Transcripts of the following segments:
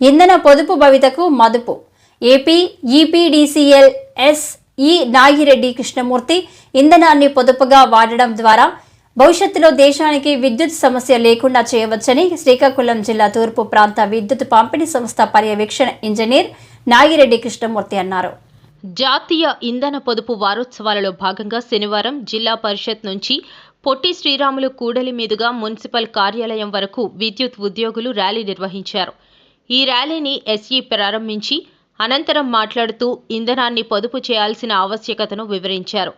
ఇంధన పొదుపు భవితకు మదుపు. ఏపీ ఈపీడీసీఎల్ ఎస్ ఈ నాగిరెడ్డి కృష్ణమూర్తి ఇంధనాన్ని పొదుపుగా వాడడం ద్వారా భవిష్యత్తులో దేశానికి విద్యుత్ సమస్య లేకుండా చేయవచ్చని శ్రీకాకుళం జిల్లా తూర్పు ప్రాంత విద్యుత్ పంపిణీ సంస్థ పర్యవేక్షణ ఇంజనీర్ నాగిరెడ్డి కృష్ణమూర్తి అన్నారు. జాతీయ ఇంధన పొదుపు వారోత్సవాలలో భాగంగా శనివారం జిల్లా పరిషత్ నుంచి పొట్టి శ్రీరాములు కూడలి మీదుగా మున్సిపల్ కార్యాలయం వరకు విద్యుత్ ఉద్యోగులు ర్యాలీ నిర్వహించారు. ఈ ర్యాలీని ఎస్ఈ ప్రారంభించి అనంతరం మాట్లాడుతూ ఇంధనాన్ని పొదుపు చేయాల్సిన ఆవశ్యకతను వివరించారు.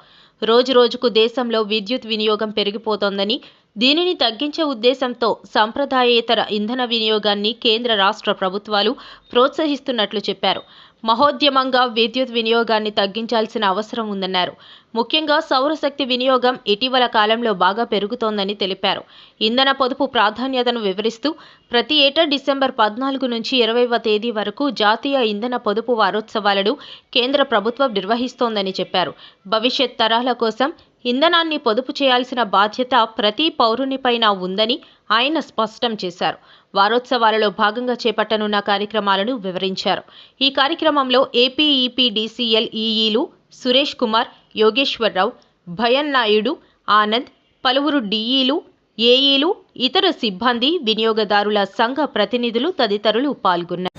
రోజురోజుకు దేశంలో విద్యుత్ వినియోగం పెరిగిపోతోందని దీనిని తగ్గించే ఉద్దేశంతో సంప్రదాయేతర ఇంధన వినియోగాన్ని కేంద్ర రాష్ట్ర ప్రభుత్వాలు ప్రోత్సహిస్తున్నట్లు చెప్పారు. మహోద్యమంగా విద్యుత్ వినియోగాన్ని తగ్గించాల్సిన అవసరం ఉందన్నారు. ముఖ్యంగా సౌరశక్తి వినియోగం ఇటీవల కాలంలో బాగా పెరుగుతోందని తెలిపారు. ఇంధన పొదుపు ప్రాధాన్యతను వివరిస్తూ ప్రతి ఏటా డిసెంబర్ పద్నాలుగు నుంచి ఇరవైవ తేదీ వరకు జాతీయ ఇంధన పొదుపు వారోత్సవాలను కేంద్ర ప్రభుత్వం నిర్వహిస్తోందని చెప్పారు. భవిష్యత్ తరాల కోసం ఇంధనాన్ని పొదుపు చేయాల్సిన బాధ్యత ప్రతి పౌరునిపైన ఉందని ఆయన స్పష్టం చేశారు. వారోత్సవాలలో భాగంగా చేపట్టనున్న కార్యక్రమాలను వివరించారు. ఈ కార్యక్రమంలో ఏపీఈపీడీసీఎల్ ఈఈలు సురేష్ కుమార్ యోగేశ్వరరావు భయన్ నాయుడు ఆనంద్ పలువురు డిఈలు ఏఈలు ఇతర సిబ్బంది వినియోగదారుల సంఘ ప్రతినిధులు తదితరులు పాల్గొన్నారు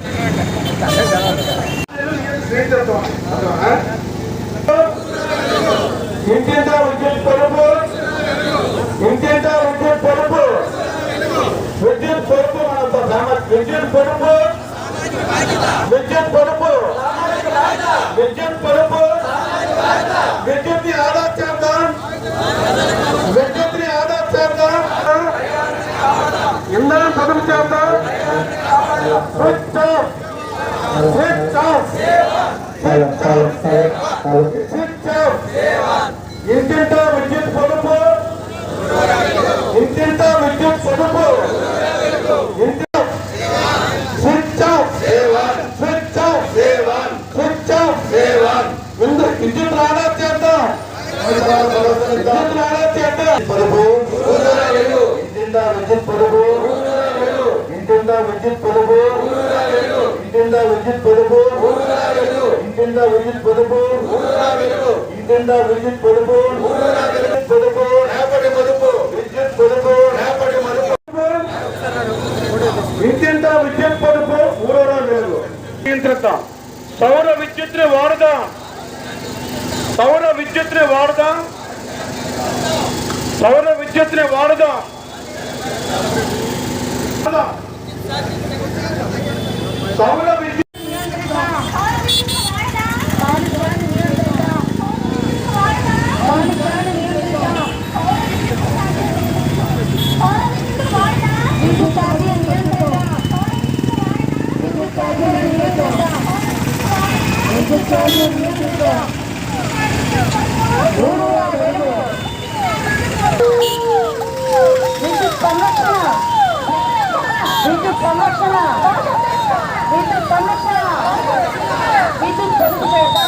విద్యుత్ పొదుపు ఇంటింట విద్యుత్ పొదుపు విద్యుత్ పొదుపు మనంత సామర్థ్యం విద్యుత్ పొడుపు. విద్యుత్ పొడుపు. విద్యుత్ పొడుపు. విద్యుత్ని ఆదా చేద్దాం. విద్యుత్ని ఆదా చేద్దాం. ఇంధనం పొదుపు చేద్దాం. Switch off switch off switch off ఇంటింటా విద్యుత్ పొదుపు ఇంటింటా విద్యుత్ పొదుపు ఇంటి switch off switch off switch off ఇందు విద్యుత్ రాడా చేద్దాం విద్యుత్ రాడా చేద్దాం పొదుపు ఇంటింటా విద్యుత్ పొదుపు ఇంటింటా విద్యుత్ పొదుపు విద్యుత్ పొదుపు విద్యుత్ పొదుపు విద్యుత్ పొదుపు పొదుపు రేపటి పొదుపు విద్యుత్ పొదుపు రేపటి విద్యుత్ పొదుపు మూడో సౌర విద్యుత్ని వాడదాం. సౌర విద్యుత్ని వాడదాం? సౌర విద్యుత్ని వాడదాం? సౌర విద్యుత్ విద్యుత్ సంరక్షణ విద్యుత్ సంరక్షణ విద్యుత్ పొదుపు చేద్దాం